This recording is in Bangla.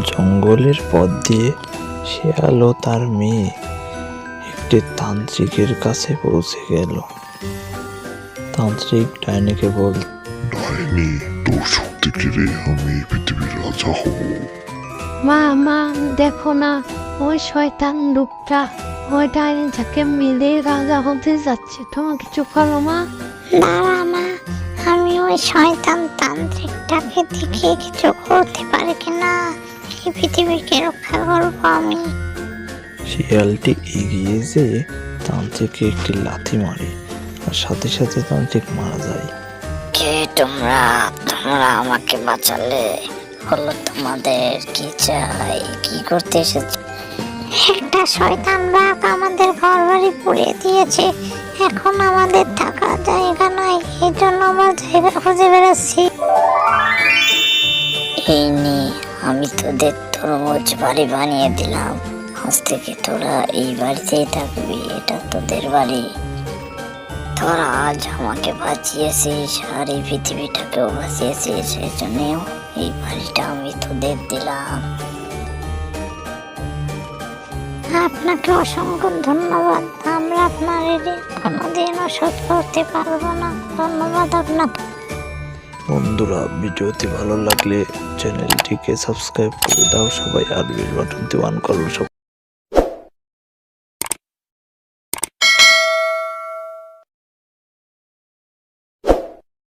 জঙ্গলের পথ দিয়ে শিয়াল ও তার মেয়ে একটি তান্ত্রিকের কাছে পৌঁছে গেল। তান্ত্রিক ডাইনিকে বল ডাইনি তোর শক্তি কিরে আমি পৃথিবীর রাজা হব। মা মা দেখো না ওই শয়তান লোকটা ওই ডাইনিটাকে মিলে রাজা হতে যাচ্ছে। তোমার কিছু করো মা। দাঁড়া মা আমি ওই শয়তান তান্ত্রিকটাকে দেখে কিছু করতে পারি কিনা? এই পৃথিবীকে রক্ষা করব আমি শিয়ালটি এগিয়ে যেয়ে তান্ত্রিককে একটি লাথি মারে আর সাথে সাথে তান্ত্রিক মারা যায়। কে তোমরা? তোমরা আমাকে বাঁচালে? হলো তোমাদের কি চাই? কি করতে এসেছে? একটা শয়তান বাঘ আমাদের ঘর বাড়ি পুড়িয়ে দিয়েছে। এখন আমাদের থাকার জায়গা নাই এই জন্য আমার জায়গা খুঁজে বেড়াচ্ছি। এই নে আমি তোদের তরমুজ বাড়ি বানিয়ে দিলাম। আজ থেকে তোরা এই বাড়িতেই থাকবি, এটা তোদের বাড়ি। তোরা আজ আমাকে বাঁচিয়েছিস আর এই পৃথিবীটাকেও বাঁচিয়েছিস সেই জন্যেও এই বাড়িটা আমি তোদের দিলাম। আপনাকে অসংখ্য ধন্যবাদ। আমরা আপনার ঋণ কোনোদিনও শোধ করতে পারব না। ধন্যবাদ আপনাকে। বন্ধুরা ভিডিওটি ভালো লাগলে চ্যানেলটিকে সাবস্ক্রাইব করে দাও। সবাই আর বেল বাটনটি অন করো।